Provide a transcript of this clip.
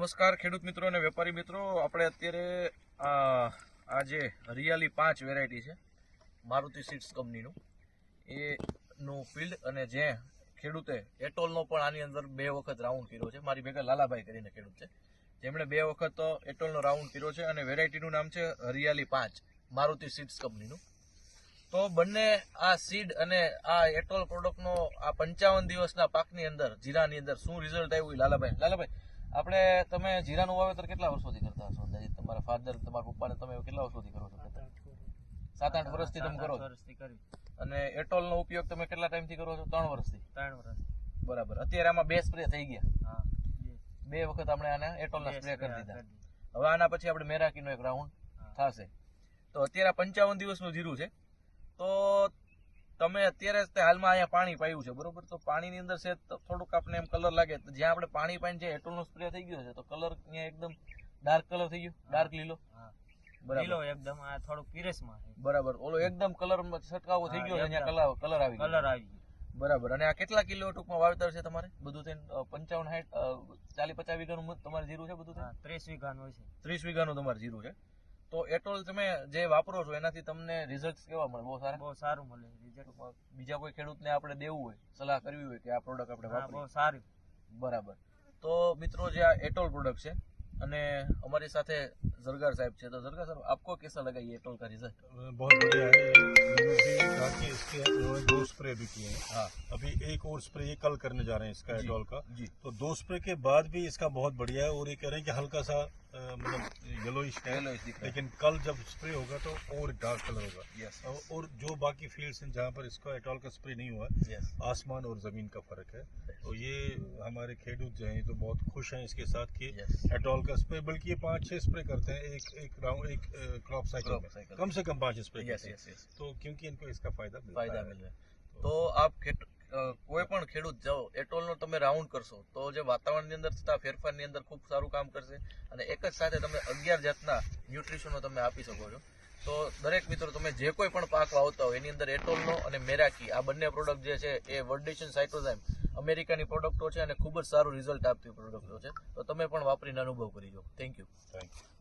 નમસ્કાર, ખેડૂત મિત્રો અને વેપારી મિત્રો. આપણે અત્યારે આ જે હરિયાલી પાંચ વેરાયટી છે. મારુતિ સીડ્સ કંપનીનું. એનું ફિલ્ડ અને જે ખેડૂતે એટોલનો પણ આની અંદર બે વખત રાઉન્ડ કર્યો છે. મારી ભેગા લાલાભાઈ કરીને ખેડૂત છે. જેમણે બે વખત એટોલનો રાઉન્ડ કર્યો છે અને વેરાયટીનું નામ છે હરિયાલી પાંચ, મારુતિ સીડ્સ કંપનીનું. તો બંને આ સીડ અને આ એટોલ પ્રોડક્ટનો આ પંચાવન દિવસના પાકની અંદર, જીરાની અંદર શું રિઝલ્ટ આવ્યું લાલાભાઈ? લાલાભાઈ આપણે તમે જીરાનું વાવેતર કેટલા વર્ષોથી કરતા હશો અંદાજિત તમારા ફાધર તમારા પપ્પાને તમે કેટલા વર્ષોથી કરો છો? સાત આઠ વર્ષથી તમે કરો છો? વર્ષથી કરી. અને એટોલનો ઉપયોગ તમે કેટલા ટાઈમથી કરો છો? ત્રણ વર્ષથી? ત્રણ વર્ષ બરાબર. અત્યારે આમાં બે સ્પ્રે થઈ ગયા. બે. બે વખત આપણે આને એટોલના સ્પ્રે કરી દીધા. હવે આના પછી આપણે મેરાકીનો એક રાઉન્ડ થશે. તો અત્યારે પંચાવન દિવસનું જીરું છે. તો તમે અત્યારે જ તે હાલમાં અહીંયા પાણી પાયું છે બરોબર? તો પાણીની અંદર છે થોડુંક આપણે એમ કલર લાગે. તો જ્યાં આપણે પાણી પાઈને જે એટોલનો સ્પ્રે થઈ ગયો છે તો કલર ત્યાં એકદમ ડાર્ક કલર થઈ ગયો ડાર્ક લીલો. હા. બરાબર. લીલો એકદમ આ થોડુંક પીરેસમાં બરાબર. ઓલો એકદમ કલર છટકાવો થઈ ગયો. ત્યાં કલર કલર આવી કલર આવી બરાબર. અને આ કેટલા કિલો ટૂંકમાં વાવેતર છે તમારે? બધું થઈને પંચાવન સાઠ ચાલીસ પચાસ વીઘાનું તમારે જીરું છે બધું? ત્રીસ વીઘાનું છે. ત્રીસ વીઘાનું તમારે જીરું છે? તો એટોલ તમે જે વાપરો છો એનાથી તમને રિઝલ્ટ કેવા મળે? બહુ સારા? બહુ સારું મળે રિઝલ્ટ બીજા કોઈ ખેડૂતને આપણે દેવું હોય સલાહ કરવી હોય કે આ પ્રોડક્ટ આપણે વાપરો સારું. બરાબર. તો મિત્રો જે આ એટોલ પ્રોડક્ટ છે અને અમારી સાથે जुर्गार साहब थे तो जुर्गार साहब आपको कैसा लगा ये टोल का रिज़ल्ट बहुत बढ़िया है। इसके दो स्प्रे भी किए हैं। हाँ। अभी एक और स्प्रे ये कल करने जा रहे हैं इसका एडोल का। जी। तो दो स्प्रे के बाद भी इसका बहुत बढ़िया है और ये कह रहे हैं कि हल्का सा मतलब येलोइश है। लेकिन कल जब स्प्रे होगा तो और डार्क कलर होगा। Yes, yes. और जो बाकी फील्ड्स हैं जहाँ पर इसका एटॉल का स्प्रे नहीं हुआ yes. आसमान और ज़मीन का फ़र्क है। तो ये हमारे खेडूत जो हैं तो बहुत खुश हैं इसके साथ कि एटॉल का स्प्रे बल्कि ये पाँच छह स्प्रे करते एक एक राउंड एक क्रॉप साइकिल Crop में cycle कम से कम पाँच स्प्रे यस करते हैं यस यस तो क्योंकि इनको इसका फायदा मिलता ફાયદા है મિલે તો આપ ખેડ- અ, કોઈ પણ ખેડૂત જાઓ એટોલનો તમે રાઉન્ડ કરશો તો જે વાતાવરણની અંદર થતા ફેરફારની અંદર ખૂબ સારું કામ કરશે અને એક જ સાથે તમે અગિયાર જાતના ન્યુટ્રિશનો તમે આપી શકો છો તો દરેક મિત્રો તમે જે કોઈ પણ પાક વાવતા હોય એની અંદર એટોલનો અને મેરાકી આ બંને પ્રોડક્ટ જે છે એ વર્ડિશન સાઇટોઝાઇમ અમેરિકાની પ્રોડક્ટો છે અને ખૂબ જ સારું રિઝલ્ટ આપતી પ્રોડક્ટો છે તો તમે પણ વાપરીને અનુભવ કરી જો થેન્ક યુ Thank you.